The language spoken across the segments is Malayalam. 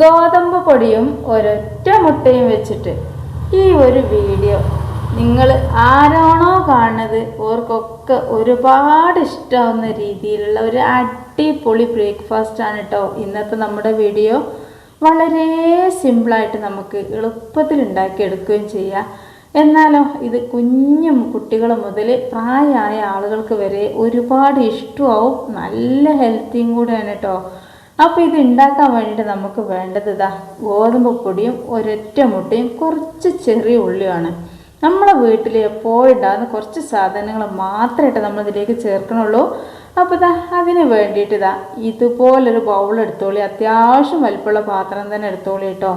ഗോതമ്പ് പൊടിയും ഒരൊറ്റ മുട്ടയും വെച്ചിട്ട് ഈ ഒരു വീഡിയോ നിങ്ങൾ ആരാണോ കാണുന്നത് ഓർക്കൊക്കെ ഒരുപാട് ഇഷ്ടമാവുന്ന രീതിയിലുള്ള ഒരു അടിപൊളി ബ്രേക്ക്ഫാസ്റ്റ് ആണ് കേട്ടോ ഇന്നത്തെ നമ്മുടെ വീഡിയോ. വളരെ സിമ്പിളായിട്ട് നമുക്ക് എളുപ്പത്തിൽ ഉണ്ടാക്കിയെടുക്കുകയും ചെയ്യാം. എന്നാലോ ഇത് കുഞ്ഞും കുട്ടികൾ മുതൽ പ്രായമായ ആളുകൾക്ക് വരെ ഒരുപാട് ഇഷ്ടമാവും നല്ല ഹെൽത്തിയും കൂടെയാണ് കേട്ടോ അപ്പോൾ ഇത് ഉണ്ടാക്കാൻ വേണ്ടിയിട്ട് നമുക്ക് വേണ്ടത് ഇതാ ഗോതമ്പ് പൊടിയും ഒരൊറ്റ മുട്ടയും കുറച്ച് ചെറിയ ഉള്ളിയാണ് നമ്മളെ വീട്ടിൽ എപ്പോഴും ഉണ്ടാകുന്ന കുറച്ച് സാധനങ്ങൾ മാത്രമായിട്ട് നമ്മൾ ഇതിലേക്ക് ചേർക്കണുള്ളൂ. അപ്പോൾ ഇതാ അതിന് വേണ്ടിയിട്ട് ഇതാ ഇതുപോലൊരു ബൗൾ എടുത്തോളി. അത്യാവശ്യം വലിപ്പമുള്ള പാത്രം തന്നെ എടുത്തോളി കേട്ടോ.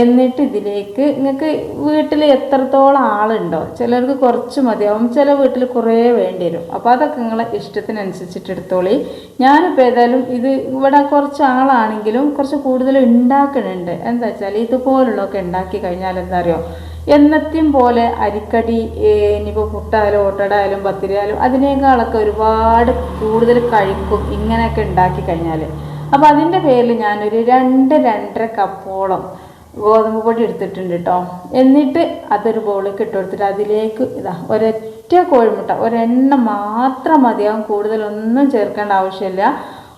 എന്നിട്ട് ഇതിലേക്ക് നിങ്ങൾക്ക് വീട്ടിൽ എത്രത്തോളം ആളുണ്ടോ ചിലർക്ക് കുറച്ച് മതിയാവും ചില വീട്ടിൽ കുറേ വേണ്ടി വരും. അപ്പോൾ അതൊക്കെ നിങ്ങളെ ഇഷ്ടത്തിനനുസരിച്ചിട്ട് എടുത്തോളി. ഞാനിപ്പോൾ ഏതായാലും ഇത് ഇവിടെ കുറച്ച് ആളാണെങ്കിലും കുറച്ച് കൂടുതൽ ഉണ്ടാക്കുന്നുണ്ട് എന്താ വെച്ചാൽ ഇതുപോലുള്ളതൊക്കെ ഉണ്ടാക്കി കഴിഞ്ഞാൽ എന്താ അറിയോ? എന്നത്തെയും പോലെ അരിക്കടി ഇനിയിപ്പോൾ പുട്ടായാലും ഓട്ടടായാലും പത്തിരിയായാലും അതിനേക്കാളൊക്കെ ഒരുപാട് കൂടുതൽ കഴിക്കും ഇങ്ങനെയൊക്കെ ഉണ്ടാക്കി കഴിഞ്ഞാൽ. അപ്പോൾ അതിന്റെ പേരിൽ ഞാനൊരു രണ്ട് രണ്ടര കപ്പോളം ഗോതമ്പ് പൊടി എടുത്തിട്ടുണ്ട് കേട്ടോ എന്നിട്ട് അതൊരു ബൗളിലേക്ക് ഇട്ട് കൊടുത്തിട്ട് അതിലേക്ക് ഇതാ ഒരൊറ്റ കോഴിമുട്ട ഒരെണ്ണം മാത്രം മതിയാവും കൂടുതലൊന്നും ചേർക്കേണ്ട ആവശ്യമില്ല.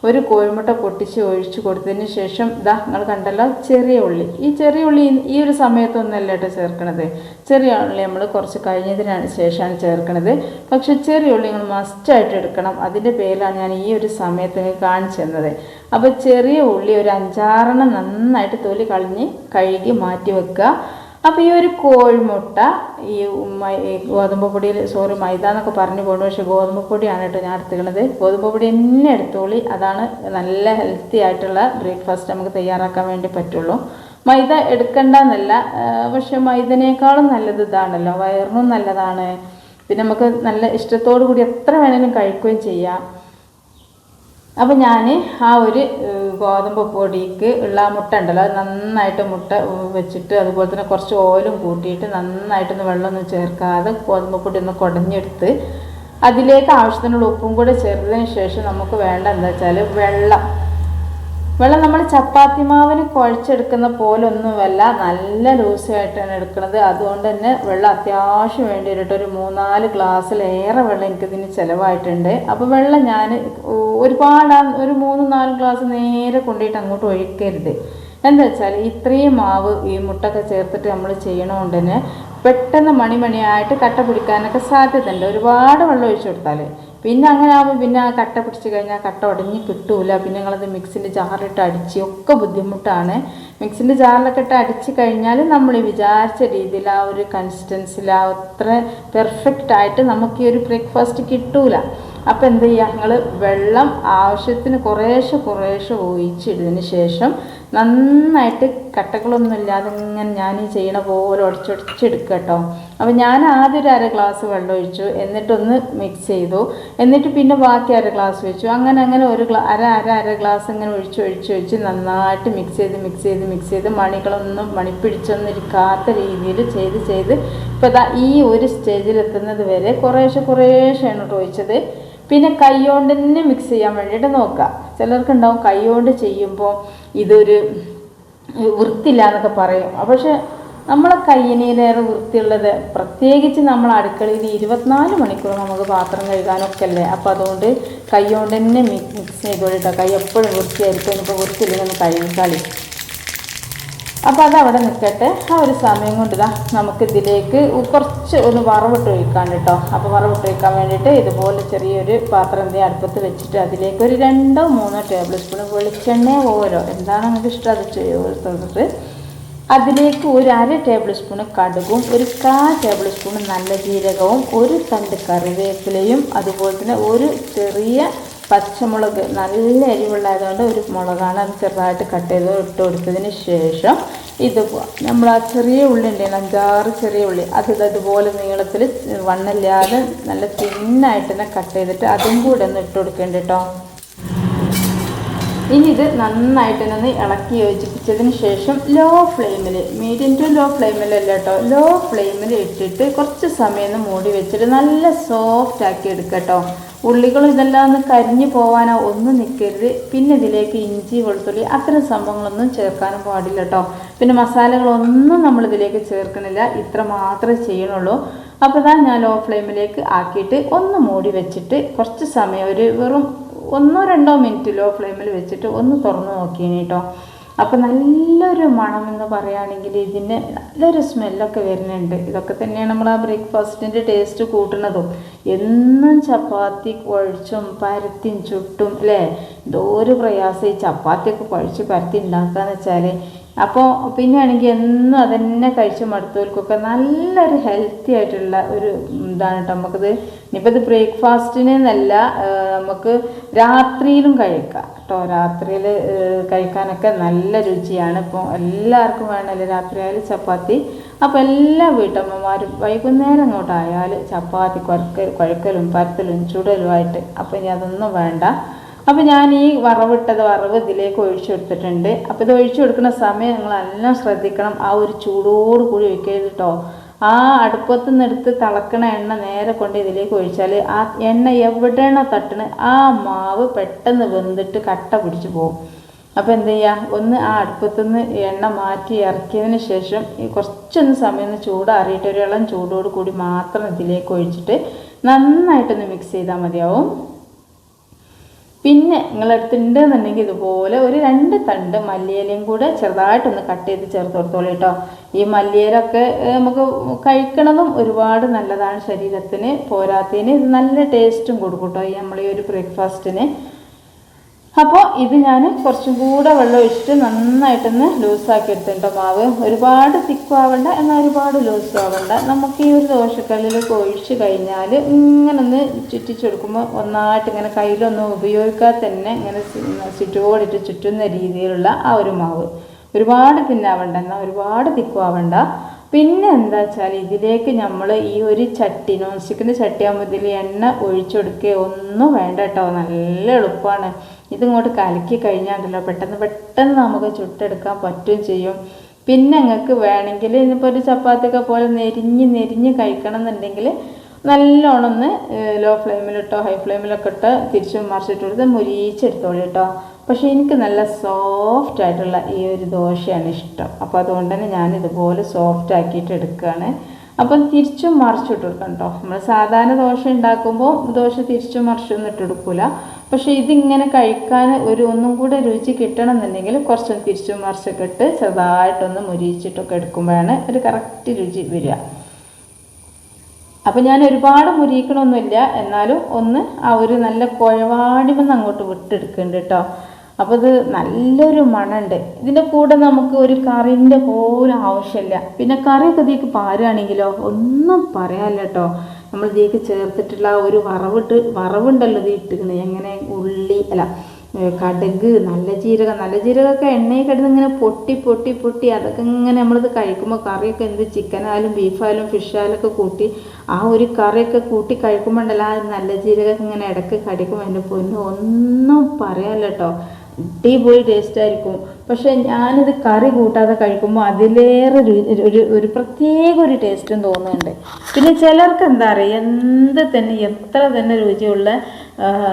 ഒരു കോഴിമുട്ട പൊട്ടിച്ച് ഒഴിച്ച് കൊടുത്തതിന് ശേഷം ഇതാ നിങ്ങൾ കണ്ടല്ലോ ചെറിയ ഉള്ളി. ഈ ചെറിയ ഉള്ളി ഈ ഒരു സമയത്തൊന്നല്ല കേട്ടോ ചേർക്കണത്. ചെറിയ ഉള്ളി നമ്മൾ കുറച്ച് കഴിഞ്ഞതിനാണ് ശേഷമാണ് ചേർക്കണത്. പക്ഷെ ചെറിയ ഉള്ളി നിങ്ങൾ മസ്റ്റായിട്ട് എടുക്കണം. അതിന്റെ പേരിലാണ് ഞാൻ ഈ ഒരു സമയത്ത് കാണിച്ചു തന്നത്. അപ്പോൾ ചെറിയ ഉള്ളി ഒരു അഞ്ചാറെണ്ണം നന്നായിട്ട് തൊലി കളഞ്ഞ് കഴുകി മാറ്റി വെക്കുക. അപ്പോൾ ഈ ഒരു കോഴിമുട്ട ഈ ഗോതമ്പ് പൊടിയിൽ സോറി മൈദ എന്നൊക്കെ പറഞ്ഞു പോകുന്നു പക്ഷേ ഗോതമ്പ് പൊടിയാണ് കേട്ടോ ഞാൻ എടുത്തുള്ളത് ഗോതമ്പ് പൊടി തന്നെ എടുത്തോളി അതാണ് നല്ല ഹെൽത്തി ആയിട്ടുള്ള ബ്രേക്ക്ഫാസ്റ്റ് നമുക്ക് തയ്യാറാക്കാൻ വേണ്ടി പറ്റുള്ളൂ. മൈദ എടുക്കണ്ടെന്നല്ല പക്ഷെ മൈദനേക്കാളും നല്ലത് ഇതാണല്ലോ വയറിനും നല്ലതാണ്. പിന്നെ നമുക്ക് നല്ല ഇഷ്ടത്തോടു കൂടി എത്ര വേണമെങ്കിലും കഴിക്കുകയും ചെയ്യാം. അപ്പോൾ ഞാൻ ആ ഒരു ഗോതമ്പ് പൊടിക്ക് ഉള്ള ആ മുട്ട ഉണ്ടല്ലോ അത് നന്നായിട്ട് മുട്ട വെച്ചിട്ട് അതുപോലെ തന്നെ കുറച്ച് ഓയിലും കൂട്ടിയിട്ട് നന്നായിട്ടൊന്ന് വെള്ളമൊന്നും ചേർക്കാതെ ഗോതമ്പ് പൊടി ഒന്ന് കുടഞ്ഞെടുത്ത് അതിലേക്ക് ആവശ്യത്തിനുള്ള ഉപ്പും കൂടെ ചേർത്തതിന് ശേഷം നമുക്ക് വേണ്ട എന്താ വെച്ചാൽ വെള്ളം. വെള്ളം നമ്മൾ ചപ്പാത്തി മാവിന് കുഴച്ചെടുക്കുന്ന പോലൊന്നുമല്ല. നല്ല ലൂസായിട്ടാണ് എടുക്കുന്നത്. അതുകൊണ്ട് തന്നെ വെള്ളം അത്യാവശ്യം വേണ്ടി വരട്ടെ ഒരു മൂന്നാൽ ഗ്ലാസ്സിലേറെ വെള്ളം എനിക്കിതിന് ചിലവായിട്ടുണ്ട്. അപ്പോൾ വെള്ളം ഞാൻ ഒരുപാട് ഒരു മൂന്ന് നാല് ഗ്ലാസ് നേരെ കൊണ്ടുപോയിട്ട് അങ്ങോട്ട് ഒഴിക്കരുത്. എന്താ വെച്ചാൽ ഇത്രയും മാവ് ഈ മുട്ടൊക്കെ ചേർത്തിട്ട് നമ്മൾ ചെയ്യണതുകൊണ്ട് തന്നെ പെട്ടെന്ന് മണിമണിയായിട്ട് കട്ട പിടിക്കാനൊക്കെ സാധ്യതയുണ്ട്. ഒരുപാട് വെള്ളം ഒഴിച്ചു കൊടുത്താൽ പിന്നെ അങ്ങനെ ആകുമ്പോൾ പിന്നെ ആ കട്ട പിടിച്ച് കഴിഞ്ഞാൽ കട്ട ഉടഞ്ഞ് കിട്ടൂല. പിന്നെ നിങ്ങളത് മിക്സിന്റെ ജാറിലിട്ട് അടിച്ച് ഒക്കെ ബുദ്ധിമുട്ടാണ്. മിക്സിന്റെ ജാറിലൊക്കെ ഇട്ട് അടിച്ച് കഴിഞ്ഞാൽ നമ്മൾ വിചാരിച്ച രീതിയിൽ ആ ഒരു കൺസിസ്റ്റൻസിൽ ആ അത്ര പെർഫെക്റ്റ് ആയിട്ട് നമുക്ക് ഈ ഒരു ബ്രേക്ക്ഫാസ്റ്റ് കിട്ടൂല. അപ്പോൾ എന്ത് ചെയ്യുക ഞങ്ങൾ വെള്ളം ആവശ്യത്തിന് കുറേശ്ശെ കുറേശ്ശെ ഒഴിച്ചിട്ടതിന് ശേഷം നന്നായിട്ട് കട്ടകളൊന്നും ഇല്ലാതെ ഇങ്ങനെ ഞാൻ ഈ ചെയ്യണ പോലെ ഉടച്ചൊടിച്ചെടുക്കുക കേട്ടോ. അപ്പോൾ ഞാൻ ആദ്യം ഒരു അര ഗ്ലാസ് വെള്ളം ഒഴിച്ചു എന്നിട്ടൊന്ന് മിക്സ് ചെയ്തു. എന്നിട്ട് പിന്നെ ബാക്കി അര ഗ്ലാസ് വെച്ചു. അങ്ങനെ അങ്ങനെ ഒരു അര അര അര ഗ്ലാസ് ഇങ്ങനെ ഒഴിച്ച് ഒഴിച്ച് ഒഴിച്ച് നന്നായിട്ട് മിക്സ് ചെയ്ത് മിക്സ് ചെയ്ത് മിക്സ് ചെയ്ത് മണികളൊന്നും മണിപ്പിടിച്ചൊന്നിരിക്കാത്ത രീതിയിൽ ചെയ്ത് ചെയ്ത് ഇപ്പോൾ ഇതാ ഈ ഒരു സ്റ്റേജിൽ എത്തുന്നത് വരെ കുറേശ്ശെ കുറേശ്ശെയാണ് ഒഴിച്ചത്. പിന്നെ കൈകൊണ്ട് തന്നെ മിക്സ് ചെയ്യാൻ വേണ്ടിയിട്ട് നോക്കുക ചിലർക്കുണ്ടാവും കൈകൊണ്ട് ചെയ്യുമ്പോൾ ഇതൊരു വൃത്തില്ല എന്നൊക്കെ പറയും. പക്ഷെ നമ്മളെ കയ്യിനേലേറെ വൃത്തിയുള്ളത് പ്രത്യേകിച്ച് നമ്മൾ അടുക്കളയിൽ ഇരുപത്തിനാല് മണിക്കൂർ നമുക്ക് പാത്രം കഴുകാനൊക്കെ അല്ലേ അപ്പോൾ അതുകൊണ്ട് കൈ കൊണ്ട് തന്നെ മിക്സ് ചെയ്തോളിട്ടോ. കൈ എപ്പോഴും വൃത്തിയായിരിക്കും. ഇനിയിപ്പോൾ വൃത്തിയില്ലെങ്കിൽ കഴുകിക്കളി അപ്പോൾ അതവിടെ നിൽക്കട്ടെ ആ ഒരു സമയം കൊണ്ട് ഇതാ നമുക്ക് ഇതിലേക്ക് കുറച്ച് ഒന്ന് വറവിട്ട് ഒഴിക്കാൻ കേട്ടോ അപ്പോൾ വറവിട്ട് ഒഴിക്കാൻ വേണ്ടിയിട്ട് ഇതുപോലെ ചെറിയൊരു പാത്രം എന്തെങ്കിലും അടുപ്പത്ത് വെച്ചിട്ട് അതിലേക്ക് ഒരു രണ്ടോ മൂന്നോ ടേബിൾ സ്പൂൺ വെളിച്ചെണ്ണ ഓരോ. എന്താണ് നിങ്ങൾക്ക് ഇഷ്ടം? അത് ചേർത്തിട്ട് അതിലേക്ക് ഒരു അര ടേബിൾ സ്പൂൺ കടുകും ഒരു കാ ടേബിൾ സ്പൂൺ നല്ല ജീരകവും ഒരു തണ്ട് കറിവേപ്പിലയും അതുപോലെ തന്നെ ഒരു ചെറിയ പച്ചമുളക് നല്ല എരിവുള്ളതുകൊണ്ട് ഒരു മുളകാണ് അത് ചെറുതായിട്ട് കട്ട് ചെയ്ത് ഇട്ട് കൊടുത്തതിന് ശേഷം ഇത് നമ്മൾ ആ ചെറിയ ഉള്ളി ഉണ്ടായിരുന്നു അഞ്ചാറ് ചെറിയ ഉള്ളി അത് ഇതുപോലെ നീളത്തിൽ വണ്ണില്ലാതെ നല്ല തിന്നായിട്ട് തന്നെ കട്ട് ചെയ്തിട്ട് അതും കൂടെ ഒന്ന് ഇട്ട് കൊടുക്കേണ്ടി കേട്ടോ ഇനി ഇത് നന്നായിട്ട് നിന്ന് ഇളക്കി യോജിപ്പിച്ചതിന് ശേഷം ലോ ഫ്ലെയിമിൽ മീഡിയം ടു ലോ ഫ്ലെയിമിലല്ല കേട്ടോ ലോ ഫ്ലെയിമിൽ ഇട്ടിട്ട് കുറച്ച് സമയം ഒന്ന് മൂടി വെച്ചിട്ട് നല്ല സോഫ്റ്റ് ആക്കി എടുക്കുക കേട്ടോ ഉള്ളികളും ഇതെല്ലാം ഒന്ന് കരിഞ്ഞു പോവാനോ ഒന്നും നിൽക്കരുത് പിന്നെ ഇതിലേക്ക് ഇഞ്ചി വെളുത്തുള്ളി അത്തരം സംഭവങ്ങളൊന്നും ചേർക്കാനും പാടില്ല കേട്ടോ പിന്നെ മസാലകളൊന്നും നമ്മൾ ഇതിലേക്ക് ചേർക്കണില്ല ഇത്ര മാത്രമേ ചെയ്യണുള്ളൂ. അപ്പോൾ ഞാൻ ലോ ഫ്ലെയിമിലേക്ക് ആക്കിയിട്ട് ഒന്ന് മൂടി വെച്ചിട്ട് കുറച്ച് സമയം ഒരു വെറും ഒന്നോ രണ്ടോ മിനിറ്റ് ലോ ഫ്ലെയിമിൽ വെച്ചിട്ട് ഒന്ന് തുറന്ന് നോക്കിയേനെ കേട്ടോ അപ്പോൾ നല്ലൊരു മണം എന്ന് പറയുകയാണെങ്കിൽ ഇതിന് നല്ലൊരു സ്മെല്ലൊക്കെ വരുന്നുണ്ട്. ഇതൊക്കെ തന്നെയാണ് നമ്മൾ ആ ബ്രേക്ക്ഫാസ്റ്റിന്റെ ടേസ്റ്റ് കൂട്ടുന്നതും. എന്നും ചപ്പാത്തി കുഴച്ചും പരത്തിയും ചുട്ടും അല്ലേ എന്തോ ഒരു പ്രയാസം. ഈ ചപ്പാത്തിയൊക്കെ കുഴച്ച് പരത്തി ഉണ്ടാക്കാന്ന് വെച്ചാൽ അപ്പോൾ പിന്നെ ആണെങ്കിൽ എന്നും അതന്നെ കഴിച്ച് മടുത്തവർക്കൊക്കെ നല്ലൊരു ഹെൽത്തി ആയിട്ടുള്ള ഒരു ഇതാണ് കേട്ടോ നമുക്കിത് ഇനിയിപ്പോൾ ഇത് ബ്രേക്ക്ഫാസ്റ്റിനെന്നല്ല നമുക്ക് രാത്രിയിലും കഴിക്കാം കേട്ടോ രാത്രിയിൽ കഴിക്കാനൊക്കെ നല്ല രുചിയാണ്. ഇപ്പോൾ എല്ലാവർക്കും വേണമല്ലോ രാത്രി ആയാലും ചപ്പാത്തി. അപ്പോൾ എല്ലാ വീട്ടമ്മമാരും വൈകുന്നേരം അങ്ങോട്ടായാൽ ചപ്പാത്തി കുഴക്കൽ കുഴക്കലും പരത്തലും ചുടലുമായിട്ട്. അപ്പോൾ ഇനി അതൊന്നും വേണ്ട. അപ്പോൾ ഞാൻ ഈ വറവിട്ടത് വറവ് ഇതിലേക്ക് ഒഴിച്ചു കൊടുത്തിട്ടുണ്ട്. അപ്പോൾ ഇത് ഒഴിച്ചു കൊടുക്കുന്ന സമയം നിങ്ങൾ എല്ലാം ശ്രദ്ധിക്കണം. ആ ഒരു ചൂടോട് കൂടി ഒഴിക്കരുത് കേട്ടോ ആ അടുപ്പത്തു നിന്നെടുത്ത് തിളക്കണ എണ്ണ നേരെ കൊണ്ട് ഇതിലേക്ക് ഒഴിച്ചാൽ ആ എണ്ണ എവിടെയാണോ തട്ടണ് ആ മാവ് പെട്ടെന്ന് വെന്തിട്ട് കട്ട പിടിച്ചു പോകും അപ്പോൾ എന്ത് ചെയ്യുക ഒന്ന് ആ അടുപ്പത്തുനിന്ന് എണ്ണ മാറ്റി ഇറക്കിയതിന് ശേഷം കുറച്ചൊന്ന് സമയം ഒന്ന് ചൂടാറിയിട്ട് ഒരു ഇളം ചൂടോട് കൂടി മാത്രം ഇതിലേക്ക് ഒഴിച്ചിട്ട് നന്നായിട്ടൊന്ന് മിക്സ് ചെയ്താൽ മതിയാവും. പിന്നെ നിങ്ങളടുത്ത് ഉണ്ടെന്നുണ്ടെങ്കിൽ ഇതുപോലെ ഒരു രണ്ട് തണ്ട് മല്ലിയിലയും കൂടെ ചെറുതായിട്ടൊന്ന് കട്ട് ചെയ്ത് ചേർത്ത് കൊടുത്തോളൂ കേട്ടോ ഈ മല്ലിയിലൊക്കെ നമുക്ക് കഴിക്കണതും ഒരുപാട് നല്ലതാണ് ശരീരത്തിന് പോരാത്തതിന് ഇത് നല്ല ടേസ്റ്റും കൊടുക്കും കേട്ടോ ഈ നമ്മൾ ഈ ഒരു ബ്രേക്ക്ഫാസ്റ്റിന് അപ്പോൾ ഇത് ഞാൻ കുറച്ചും കൂടെ വെള്ളം ഒഴിച്ചിട്ട് നന്നായിട്ടൊന്ന് ലൂസാക്കി എടുത്തിട്ടുണ്ട് മാവ്. ഒരുപാട് തിക്കും ആവണ്ട എന്നാൽ ഒരുപാട് ലൂസും ആവണ്ട നമുക്ക് ഈ ഒരു ദോശക്കല്ലിൽ ഒഴിച്ച് കഴിഞ്ഞാൽ ഇങ്ങനെ ഒന്ന് ചുറ്റിച്ചെടുക്കുമ്പോൾ ഒന്നായിട്ട് ഇങ്ങനെ കയ്യിലൊന്നും ഉപയോഗിക്കാതെ തന്നെ ഇങ്ങനെ ചുറ്റോടിട്ട് ചുറ്റുന്ന രീതിയിലുള്ള ആ ഒരു മാവ്. ഒരുപാട് തിന്നാവണ്ട എന്നാൽ ഒരുപാട് തിക്കും ആവണ്ട പിന്നെ എന്താ വെച്ചാൽ ഇതിലേക്ക് നമ്മൾ ഈ ഒരു ചട്ടി നോൺ സ്റ്റിക്കിന്റെ ചട്ടിയാകുമ്പോൾ ഇതിൽ എണ്ണ ഒഴിച്ചെടുക്കുക ഒന്നും വേണ്ട കേട്ടോ. നല്ല എളുപ്പമാണ് ഇതിങ്ങോട്ട് കലക്കി കഴിഞ്ഞാണ്ടല്ലോ പെട്ടെന്ന് പെട്ടെന്ന് നമുക്ക് ചുട്ടെടുക്കാൻ പറ്റുകയും ചെയ്യും. പിന്നെ നിങ്ങൾക്ക് വേണമെങ്കിൽ ഇനിയിപ്പോൾ ഒരു ചപ്പാത്തിയൊക്കെ പോലെ നെരിഞ്ഞ് നെരിഞ്ഞ് കഴിക്കണം എന്നുണ്ടെങ്കിൽ നല്ലോണം ഒന്ന് ലോ ഫ്ലെയിമിലിട്ടോ ഹൈ ഫ്ലെയിമിലൊക്കെ ഇട്ട് തിരിച്ചു മറിച്ചിട്ട് കൊടുത്ത് കേട്ടോ. പക്ഷേ എനിക്ക് നല്ല സോഫ്റ്റ് ആയിട്ടുള്ള ഈ ഒരു ദോശയാണ് ഇഷ്ടം. അപ്പോൾ അതുകൊണ്ട് തന്നെ ഞാൻ ഇതുപോലെ സോഫ്റ്റ് ആക്കിയിട്ട് എടുക്കുകയാണ്. അപ്പം തിരിച്ചും മറിച്ചിട്ട് കൊടുക്കണം കേട്ടോ. നമ്മൾ സാധാരണ ദോശ ഉണ്ടാക്കുമ്പോൾ ദോശ തിരിച്ചും മറിച്ചൊന്നും ഇട്ടെടുക്കില്ല പക്ഷേ ഇതിങ്ങനെ കഴിക്കാൻ ഒരു ഒന്നും കൂടെ രുചി കിട്ടണം എന്നുണ്ടെങ്കിൽ കുറച്ചൊന്ന് തിരിച്ചു മറിച്ചൊക്കെ ഇട്ട് ചെറുതായിട്ടൊന്ന് മുരിച്ചിട്ടൊക്കെ എടുക്കുമ്പോഴാണ് ഒരു കറക്റ്റ് രുചി വരിക. അപ്പം ഞാൻ ഒരുപാട് മുരിക്കണമൊന്നുമില്ല എന്നാലും ഒന്ന് ആ ഒരു നല്ല കുഴവാടിമെന്ന് അങ്ങോട്ട് വിട്ടെടുക്കുന്നുണ്ട് കേട്ടോ. അപ്പോൾ ഇത് നല്ലൊരു മണമുണ്ട്. ഇതിന്റെ കൂടെ നമുക്ക് ഒരു കറിന്റെ പോലും ആവശ്യമില്ല. പിന്നെ കറിയൊക്കെ ഇതിലേക്ക് പാരുകയാണെങ്കിലോ ഒന്നും പറയാല്ല കേട്ടോ. നമ്മൾ ഇതിലേക്ക് ചേർത്തിട്ടുള്ള ഒരു വറവിട്ട് വറവുണ്ടല്ലോ ഇത് ഇട്ടിരിക്കുന്നത് എങ്ങനെ ഉള്ളി അല്ല കടുക് നല്ല ജീരകം നല്ല ജീരകമൊക്കെ എണ്ണയിൽ കിടന്ന് ഇങ്ങനെ പൊട്ടി പൊട്ടി പൊട്ടി അതൊക്കെ ഇങ്ങനെ നമ്മളിത് കഴിക്കുമ്പോൾ കറിയൊക്കെ എന്ത് ചിക്കനായാലും ബീഫായാലും ഫിഷായാലും ഒക്കെ കൂട്ടി ആ ഒരു കറിയൊക്കെ കൂട്ടി കഴിക്കുമ്പോൾ ഉണ്ടല്ലോ ആ നല്ല ജീരകമൊക്കെ ഇങ്ങനെ ഇടയ്ക്ക് കടിക്കുമ്പോൾ എന്റെ പൊന്നു ഒന്നും പറയാനില്ല കേട്ടോ. അടിപൊളി ടേസ്റ്റ് ആയിരിക്കും. പക്ഷെ ഞാനിത് കറി കൂട്ടാതെ കഴിക്കുമ്പോൾ അതിലേറെ ഒരു ഒരു പ്രത്യേക ഒരു ടേസ്റ്റും തോന്നുന്നുണ്ട്. പിന്നെ ചിലർക്ക് എന്താ പറയുക എന്ത് തന്നെ എത്ര തന്നെ രുചിയുള്ള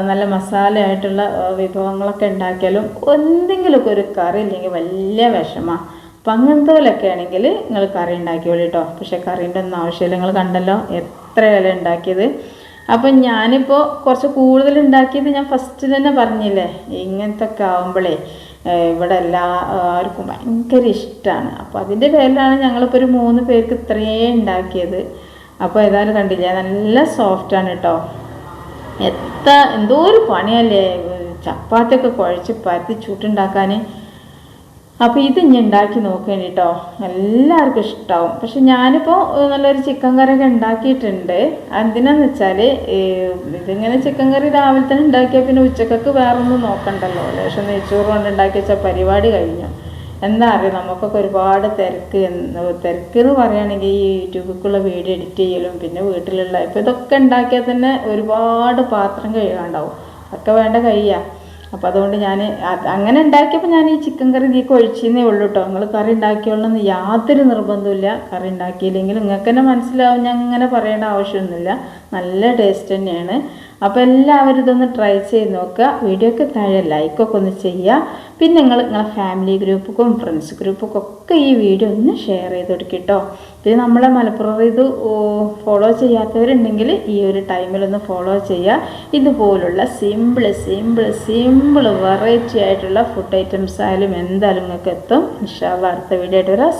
നല്ല മസാല ആയിട്ടുള്ള ആ, വിഭവങ്ങളൊക്കെ ഉണ്ടാക്കിയാലും എന്തെങ്കിലുമൊക്കെ ഒരു കറി ഇല്ലെങ്കിൽ വലിയ വിഷമമാണ് അപ്പം അങ്ങനത്തെ ആണെങ്കിൽ നിങ്ങൾ കറി ഉണ്ടാക്കിയോളൂ കേട്ടോ പക്ഷെ കറീന്റെ ഒന്നും ആവശ്യമില്ല. നിങ്ങൾ കണ്ടല്ലോ എത്ര ഇല ഉണ്ടാക്കിയത്. അപ്പം ഞാനിപ്പോൾ കുറച്ച് കൂടുതൽ ഉണ്ടാക്കിയത് ഞാൻ ഫസ്റ്റ് തന്നെ പറഞ്ഞില്ലേ ഇങ്ങനത്തെ ഒക്കെ ആവുമ്പോഴേ ഇവിടെ എല്ലാവർക്കും ഭയങ്കര ഇഷ്ടമാണ് അപ്പോൾ അതിന്റെ പേരിലാണ് ഞങ്ങളിപ്പോൾ ഒരു മൂന്ന് പേർക്ക് ഇത്രയും ഉണ്ടാക്കിയത്. അപ്പോൾ ഏതായാലും കണ്ടില്ല നല്ല സോഫ്റ്റാണ് കേട്ടോ എത്ര എന്തോ ഒരു പണിയല്ലേ ചപ്പാത്തിയൊക്കെ കുഴച്ച് പരത്തി ചുട്ടുണ്ടാക്കാൻ അപ്പോൾ ഇത് ഇനി ഉണ്ടാക്കി നോക്കേണ്ടി കേട്ടോ എല്ലാവർക്കും ഇഷ്ടമാവും പക്ഷെ ഞാനിപ്പോൾ നല്ലൊരു ചിക്കൻ കറിയൊക്കെ ഉണ്ടാക്കിയിട്ടുണ്ട്. എന്തിനാന്ന് വെച്ചാൽ ഇതിങ്ങനെ ചിക്കൻ കറി രാവിലെ തന്നെ ഉണ്ടാക്കിയാൽ പിന്നെ ഉച്ചക്കൊക്കെ വേറൊന്നും നോക്കണ്ടല്ലോ. ലേശം നെയ്ച്ചോറ് കൊണ്ട് ഉണ്ടാക്കി വെച്ചാൽ പരിപാടി കഴിഞ്ഞു. എന്താ അറിയാം? നമുക്കൊക്കെ ഒരുപാട് തിരക്ക് തിരക്ക് എന്ന് പറയുകയാണെങ്കിൽ ഈ യൂട്യൂബിലേക്കുള്ള വീഡിയോ എഡിറ്റ് ചെയ്യലും പിന്നെ വീട്ടിലുള്ള ഇപ്പോൾ ഇതൊക്കെ ഉണ്ടാക്കിയാൽ തന്നെ ഒരുപാട് പാത്രം കഴുകാണ്ടാവും. അതൊക്കെ വേണ്ട കഴിയുക അപ്പോൾ അതുകൊണ്ട് ഞാൻ അങ്ങനെ ഉണ്ടാക്കിയപ്പോൾ ഞാൻ ഈ ചിക്കൻ കറി ഇതിലേക്ക് ഒഴിച്ചെന്നേ ഉള്ളൂ കേട്ടോ നിങ്ങൾ കറി ഉണ്ടാക്കിയോളെന്ന് യാതൊരു നിർബന്ധമില്ല കറി ഉണ്ടാക്കിയില്ലെങ്കിൽ നിങ്ങൾക്ക് തന്നെ മനസ്സിലാവും. ഞാൻ അങ്ങനെ പറയേണ്ട ആവശ്യമൊന്നുമില്ല. നല്ല ടേസ്റ്റ് തന്നെയാണ്. അപ്പോൾ എല്ലാവരും ഇതൊന്ന് ട്രൈ ചെയ്ത് നോക്കുക. വീഡിയോക്ക് താഴെ ലൈക്കൊക്കെ ഒന്ന് ചെയ്യുക. പിന്നെ നിങ്ങൾ നിങ്ങളെ ഫാമിലി ഗ്രൂപ്പുക്കും ഫ്രണ്ട്സ് ഗ്രൂപ്പുക്കും ഒക്കെ ഈ വീഡിയോ ഒന്ന് ഷെയർ ചെയ്ത് കൊടുക്കുക പിന്നെ നമ്മളെ മലപ്പുറം ഇത് ഫോളോ ചെയ്യാത്തവരുണ്ടെങ്കിൽ ഈ ഒരു ടൈമിലൊന്ന് ഫോളോ ചെയ്യുക. ഇതുപോലുള്ള സിമ്പിൾ സിമ്പിൾ സിമ്പിൾ വെറൈറ്റി ആയിട്ടുള്ള ഫുഡ് ഐറ്റംസ് ആയാലും എന്തായാലും നിങ്ങൾക്ക് എത്തും. ഇൻഷാല്ല അടുത്ത വീഡിയോ ആയിട്ട് വരാം.